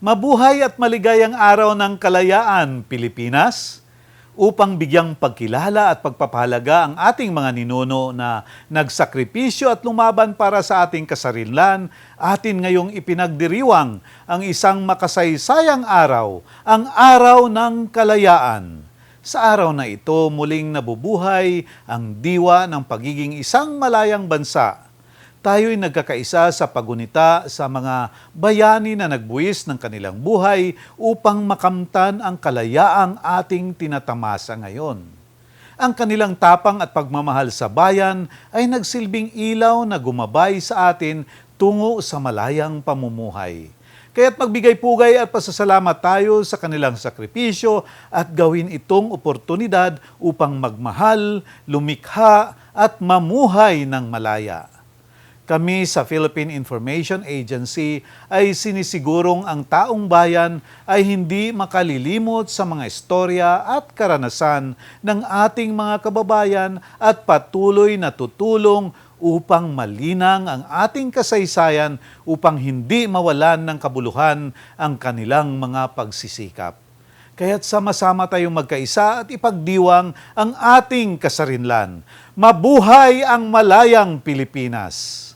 Mabuhay at maligayang araw ng kalayaan, Pilipinas! Upang bigyang pagkilala at pagpapahalaga ang ating mga ninuno na nagsakripisyo at lumaban para sa ating kasarinlan, atin ngayong ipinagdiriwang ang isang makasaysayang araw, ang araw ng kalayaan. Sa araw na ito, muling nabubuhay ang diwa ng pagiging isang malayang bansa tayo'y nagkakaisa sa pagunita sa mga bayani na nagbuwis ng kanilang buhay upang makamtan ang kalayaang ating tinatamasa ngayon. Ang kanilang tapang at pagmamahal sa bayan ay nagsilbing ilaw na gumabay sa atin tungo sa malayang pamumuhay. Kaya't magbigay pugay at pasasalamat tayo sa kanilang sakripisyo at gawin itong oportunidad upang magmahal, lumikha at mamuhay ng malaya. Kami sa Philippine Information Agency ay sinisigurong ang taong bayan ay hindi makalilimot sa mga istorya at karanasan ng ating mga kababayan at patuloy na tutulong upang malinang ang ating kasaysayan upang hindi mawalan ng kabuluhan ang kanilang mga pagsisikap. Kaya't sama-sama tayong magkaisa at ipagdiwang ang ating kasarinlan. Mabuhay ang malayang Pilipinas!